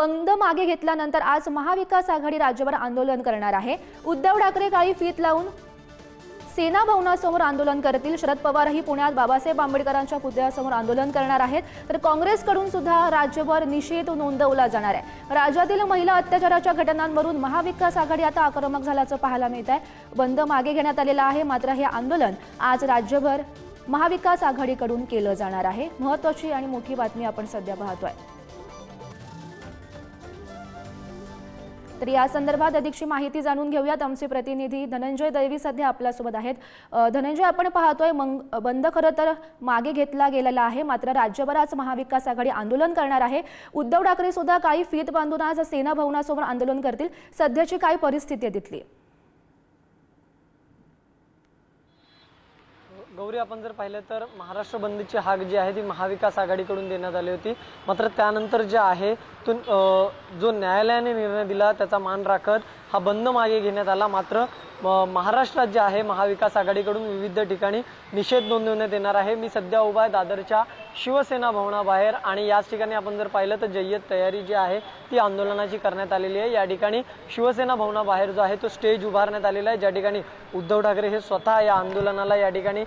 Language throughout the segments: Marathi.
बंद मागे घेतल्यानंतर आज महाविकास आघाडी राज्यभर आंदोलन करणार आहे. उद्धव ठाकरे काळी फीत लावून सेना भवनासमोर आंदोलन करतील. शरद पवारही पुण्यात बाबासाहेब आंबेडकरांच्या पुतळ्यासमोर आंदोलन करणार आहेत. तर काँग्रेसकडून सुद्धा राज्यभर निषेध नोंदवला जाणार आहे. राज्यातील महिला अत्याचाराच्या घटनांवरून महाविकास आघाडी आता आक्रमक झाल्याचं पाहायला मिळत आहे बंद मागे घेण्यात आलेला आहे मात्र हे आंदोलन आज राज्यभर महाविकास आघाडीकडून केलं जाणार आहे. महत्वाची आणि मोठी बातमी आपण सध्या पाहतोय. तर या संदर्भात अधिकची माहिती जाणून घेऊयात. आमचे प्रतिनिधी धनंजय दैवी सध्या आपल्यासोबत आहेत. धनंजय आपण पाहतोय मंग बंद खरं तर मागे घेतला गेलेला आहे. मात्र राज्यभर आज महाविकास आघाडी आंदोलन करणार आहे. उद्धव ठाकरे सुद्धा काही फीत बांधून आज सेना भवनासमोर आंदोलन करतील. सध्याची काय परिस्थिती आहे तिथली? गौरी आपण जर पाहिलं तर महाराष्ट्र बंदची हाक जी आहे ती महाविकास आघाडीकडून देण्यात आली होती. मात्र त्यानंतर जे आहे तो जो न्यायालयाने निर्णय दिला त्याचा मान राखत हा बंद मागे घेण्यात आला. मात्र म- महाराष्ट्रात जे आहे महाविकास आघाडीकडून विविध ठिकाणी निषेध नोंदवण्यात येणार आहे. मी सध्या उभा आहे दादरच्या शिवसेना भवनाबाहेर आणि याच ठिकाणी आपण जर पाहिलं तर जय्यत तयारी जी आहे ती आंदोलनाची करण्यात आलेली आहे. या ठिकाणी शिवसेना भवनाबाहेर जो आहे तो स्टेज उभारण्यात आलेला आहे. ज्या ठिकाणी उद्धव ठाकरे हे स्वतः या आंदोलनाला या ठिकाणी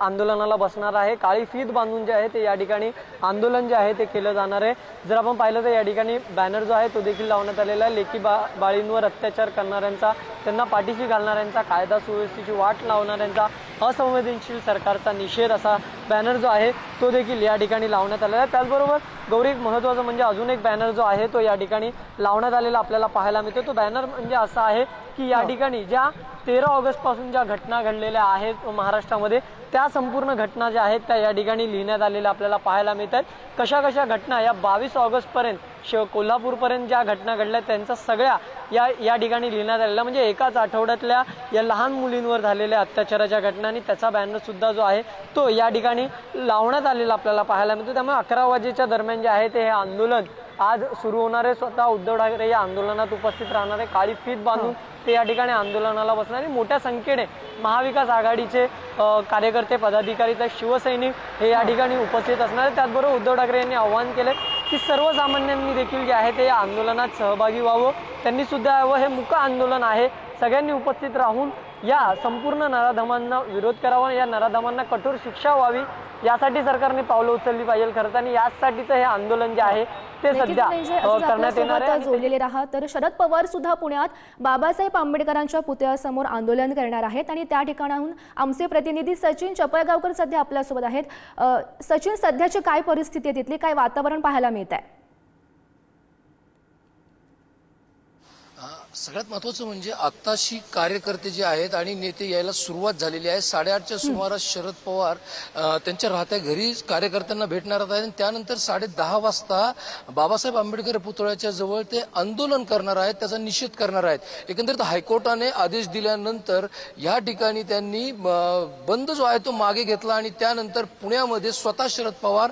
आंदोलनाला बसणार आहे. काळी फीत बांधून जे आहे ते या ठिकाणी आंदोलन जे आहे ते केलं जाणार आहे. जर आपण पाहिलं तर या ठिकाणी बॅनर जो आहे तो देखील लावण्यात आलेला आहे. लेखी बा बाळींवर अत्याचार करणाऱ्यांचा त्यांना पाठीशी घालणाऱ्यांचा कायदा सुव्यवस्थेची वाट लावणाऱ्यांचा असंवेदनशील सरकारचा निषेध असा बॅनर जो आहे तो देखील या ठिकाणी लावण्यात आलेला आहे. त्याचबरोबर गौरी एक महत्त्वाचं म्हणजे अजून एक बॅनर जो आहे तो या ठिकाणी लावण्यात आलेला आपल्याला पाहायला मिळतो तो बॅनर म्हणजे असा आहे की या ठिकाणी ज्या तेरा ऑगस्टपासून ज्या घटना घडलेल्या आहेत महाराष्ट्रामध्ये त्या संपूर्ण घटना ज्या आहेत त्या या ठिकाणी लिहिण्यात आलेल्या आपल्याला पाहायला मिळतात कशा कशा घटना या बावीस ऑगस्टपर्यंत शिव कोल्हापूरपर्यंत ज्या घटना घडल्या त्यांच्या सगळ्या या या ठिकाणी लिहिण्यात आलेल्या म्हणजे एकाच आठवड्यातल्या या लहान मुलींवर झालेल्या अत्याचाराच्या घटना आणि त्याचा बॅनर सुद्धा जो आहे तो या ठिकाणी लावण्यात आलेला आपल्याला पाहायला मिळतो त्यामुळे अकरा वाजेच्या दरम्यान जे आहे ते हे आंदोलन. आज सुरू होणारे स्वतः उद्धव ठाकरे या आंदोलनात उपस्थित राहणारे काळी फीत बांधून ते या ठिकाणी आंदोलनाला बसणारे मोठ्या संख्येने महाविकास आघाडीचे कार्यकर्ते पदाधिकारी तर शिवसैनिक हे या ठिकाणी उपस्थित असणार त्याचबरोबर उद्धव ठाकरे यांनी आव्हान केले की सर्वसामान्यांनी देखील जे आहे ते या आंदोलनात सहभागी व्हावं. त्यांनी सुद्धा यावं. हे मुक आंदोलन आहे. सगळ्यांनी उपस्थित राहून या संपूर्ण नराधमांना विरोध करावा. या नराधमांना कठोर शिक्षा व्हावी. यासाठी सरकारने पावलं उचलली पाहिजे खरं आणि यासाठीचं हे आंदोलन जे आहे ते सध्या म्हणजे करण्यात येणार आहे जोडलेले राहा. तर शरद पवार सुद्धा पुण्यात बाबासाहेब आंबेडकरांच्या पुतळ्यासमोर आंदोलन करणार आहेत. आणि त्या ठिकाणाहून आमचे प्रतिनिधी सचिन चपळगावकर सध्या आपल्यासोबत आहेत. सचिन सध्याची काय परिस्थिती आहे तिथली? काय वातावरण पाहायला मिळत आहे सगळ्यात महत्वाचं म्हणजे आत्ताशी कार्यकर्ते जे आहेत आणि नेते यायला सुरुवात झालेली आहे. साडेआठच्या सुमारास शरद पवार त्यांच्या राहत्या घरी कार्यकर्त्यांना भेटणार आहेत आणि त्यानंतर साडे दहा वाजता बाबासाहेब आंबेडकर पुतळ्याच्या जवळ ते आंदोलन करणार आहेत त्याचा निषेध करणार आहेत. एकंदरीत हायकोर्टाने आदेश दिल्यानंतर या ठिकाणी त्यांनी बंद जो आहे तो मागे घेतला आणि त्यानंतर पुण्यामध्ये स्वतः शरद पवार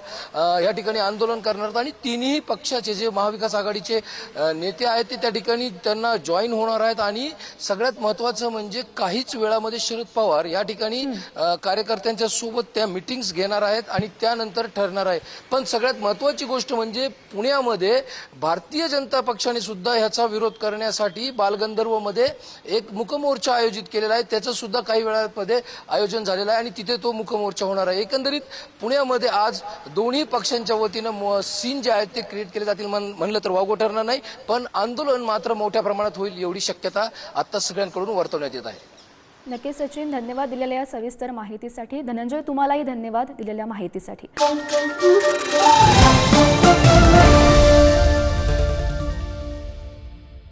या ठिकाणी आंदोलन करणार आहेत. आणि तिन्ही पक्षाचे जे महाविकास आघाडीचे नेते आहेत ते त्या ठिकाणी त्यांना जॉईन होणार आहेत आणि सगळ्यात महत्वाचं म्हणजे काहीच वेळामध्ये शरद पवार या ठिकाणी कार्यकर्त्यांच्या सोबत त्या मिटिंग्स घेणार आहेत आणि त्यानंतर ठरणार आहे. पण सगळ्यात महत्वाची गोष्ट म्हणजे पुण्यामध्ये भारतीय जनता पक्षाने सुद्धा ह्याचा विरोध करण्यासाठी बालगंधर्वमध्ये एक मुकमोर्चा आयोजित केलेला आहे. त्याचं सुद्धा काही वेळामध्ये आयोजन झालेलं आहे आणि तिथे तो मुकमोर्चा होणार आहे. एकंदरीत पुण्यामध्ये आज दोन्ही पक्षांच्या वतीनं सीन जे आहेत ते क्रिएट केले जातील म्हण- म्हणलं तर वावगं ठरणार नाही. पण आंदोलन मात्र मोठ्या प्रमाणात होईल एवढी शक्यता आता सगळ्यांकडून वर्तवण्यात येत आहे. नक्कीच सचिन धन्यवाद दिलेल्या या सविस्तर माहितीसाठी. धनंजय तुम्हालाही धन्यवाद दिलेल्या माहितीसाठी.